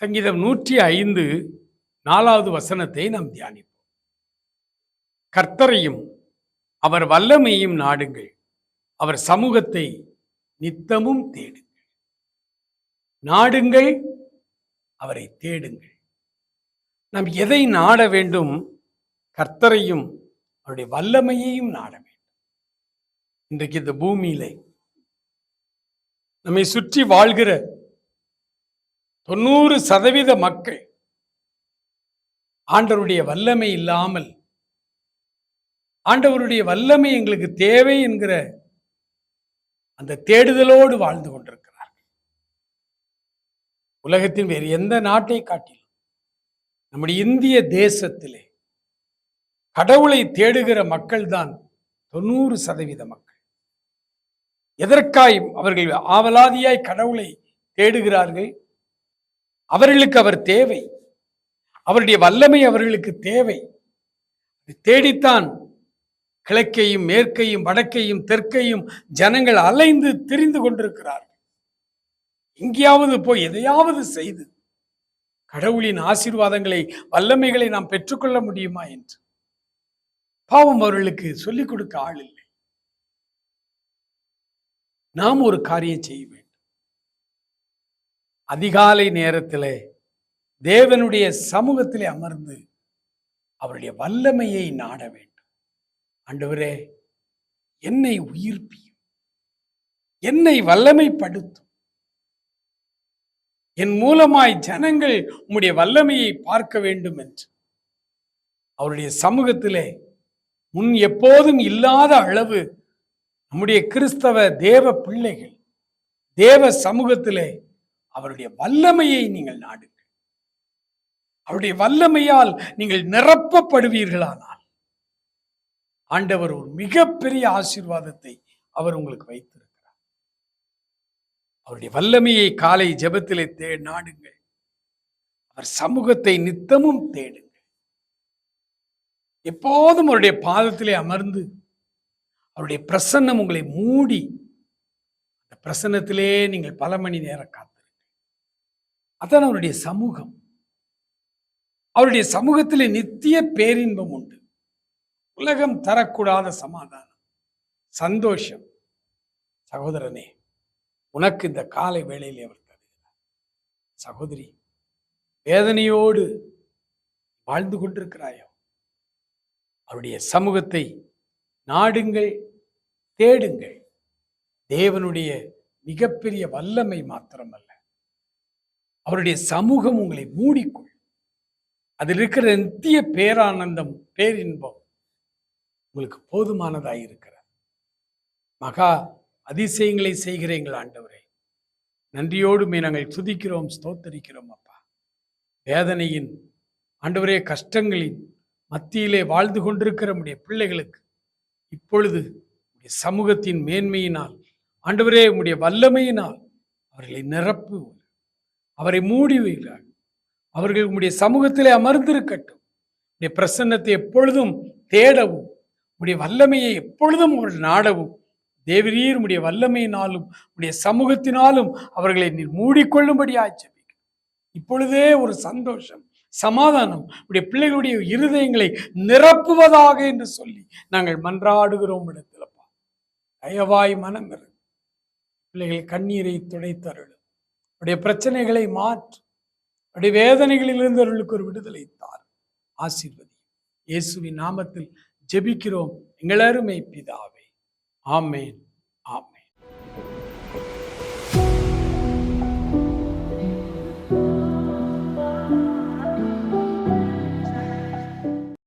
சங்கீதம் நூற்றி ஐந்து நாலாவது வசனத்தை நாம் தியானிப்போம். கர்த்தரையும் அவர் வல்லமையும் நாடுங்கள். அவர் சமூகத்தை நித்தமும் தேடுங்கள். நாடுங்கள் அவரை தேடுங்கள். நாம் எதை நாட வேண்டும்? கர்த்தரையும் அவருடைய வல்லமையையும் நாட வேண்டும். இன்றைக்கு இந்த பூமியிலே நம்மை சுற்றி வாழ்கிற தொண்ணூறு சதவீத மக்கள் ஆண்டவருடைய வல்லமை இல்லாமல் ஆண்டவருடைய வல்லமை எங்களுக்கு தேவை என்கிற அந்த தேடுதலோடு வாழ்ந்து கொண்டிருக்கிறார்கள். உலகத்தின் வேறு எந்த நாட்டை காட்டிலும் நம்முடைய இந்திய தேசத்திலே கடவுளை தேடுகிற மக்கள்தான் தொண்ணூறு சதவீத மக்கள். எதற்காய் அவர்கள் ஆவலாதியாய் கடவுளை தேடுகிறார்கள்? அவர்களுக்கு அவர் தேவை. அவருடைய வல்லமை அவர்களுக்கு தேவை. தேடித்தான் கிழக்கையும் மேற்கையும் வடக்கையும் தெற்கையும் ஜனங்கள் அலைந்து திரிந்து கொண்டிருக்கிறார்கள். எங்கேயாவது போய் எதையாவது செய்து கடவுளின் ஆசீர்வாதங்களை வல்லமைகளை நாம் பெற்றுக்கொள்ள முடியுமா என்று? பாவம் அவர்களுக்கு சொல்லிக் கொடுக்க ஆள் இல்லை. நாம் ஒரு காரியம் செய்ய வேண்டும். அதிகாலை நேரத்திலே தேவனுடைய சமூகத்திலே அமர்ந்து அவருடைய வல்லமையை நாட வேண்டும். ஆண்டவரே என்னை உயிர்ப்பியும் என்னை வல்லமைப்படுத்தும். என் மூலமாய் ஜனங்கள் உம்முடைய வல்லமையை பார்க்க வேண்டும் என்று. அவருடைய சமூகத்திலே முன் எப்போதும் இல்லாத அளவு நம்முடைய கிறிஸ்தவ தேவ பிள்ளைகள் தேவ சமூகத்திலே அவருடைய வல்லமையை நீங்கள் நாடுங்கள். அவருடைய வல்லமையால் நீங்கள் நிரப்பப்படுவீர்களானால் ஆண்டவர் ஒரு மிகப்பெரிய ஆசீர்வாதத்தை அவர் உங்களுக்கு வைத்திருக்கிறார். அவருடைய வல்லமையை காலை ஜபத்திலே தே நாடுங்கள். அவர் சமூகத்தை நித்தமும் தேடுங்கள். எப்போதும் அவருடைய பாதத்திலே அமர்ந்து அவருடைய பிரசன்னம் உங்களை மூடி அந்த பிரசன்னத்திலே நீங்கள் பல மணி நேரம் காத்து அதான் அவருடைய சமூகம். அவருடைய சமூகத்திலே நித்திய பேரின்பம் உண்டு. உலகம் தரக்கூடாத சமாதானம். சந்தோஷம். சகோதரனே உனக்கு இந்த காலை வேளையிலே அவர் தருகிறார். சகோதரி வேதனையோடு வாழ்ந்து கொண்டிருக்கிறாயோ? அவருடைய சமூகத்தை நாடுங்கள் தேடுங்கள். தேவனுடைய மிகப்பெரிய வல்லமை மாத்திரமல்ல. அவருடைய சமூகம் உங்களை மூடிக்கொள். அதில் இருக்கிற நித்திய பேரானந்தம் பேரின்பம் உங்களுக்கு போதுமானதாக இருக்கிறது. மகா அதிசயங்களை செய்கிற எங்கள் ஆண்டவரே நன்றியோடுமே நாங்கள் துதிக்கிறோம் ஸ்தோத்தரிக்கிறோம் அப்பா. வேதனையின் ஆண்டவரே கஷ்டங்களின் மத்தியிலே வாழ்ந்து கொண்டிருக்கிற நம்முடைய பிள்ளைகளுக்கு இப்பொழுது உடைய சமூகத்தின் மேன்மையினால் ஆண்டவரே உங்களுடைய வல்லமையினால் அவர்களை நிரப்பு அவரை மூடி வைக்கிறார் அவர்கள் உங்களுடைய சமூகத்திலே அமர்ந்திருக்கட்டும். உடைய பிரசன்னத்தை எப்பொழுதும் தேடவும் உடைய வல்லமையை எப்பொழுதும் அவர்கள் நாடவும். தேவரீர் உடைய வல்லமையினாலும் உடைய சமூகத்தினாலும் அவர்களை நீர் மூடிக்கொள்ளும்படி ஆச்சரிக்க இப்பொழுதே ஒரு சந்தோஷம் சமாதானம் உடைய பிள்ளைகளுடைய இருதயங்களை நிரப்புவதாக என்று சொல்லி நாங்கள் மன்றாடுகிறோம் இடத்திலப்பா. தயவாய் மனம் பிள்ளைகள் கண்ணீரை துடைத்தருளும். உடைய பிரச்சனைகளை மாற்று உடைய வேதனைகளிலிருந்து அவர்களுக்கு ஒரு விடுதலை தார். ஆசீர்வதி. இயேசுவின் நாமத்தில் ஜெபிக்கிறோம். எங்களருமை பிதாவே. ஆமேன். ஆமேன்.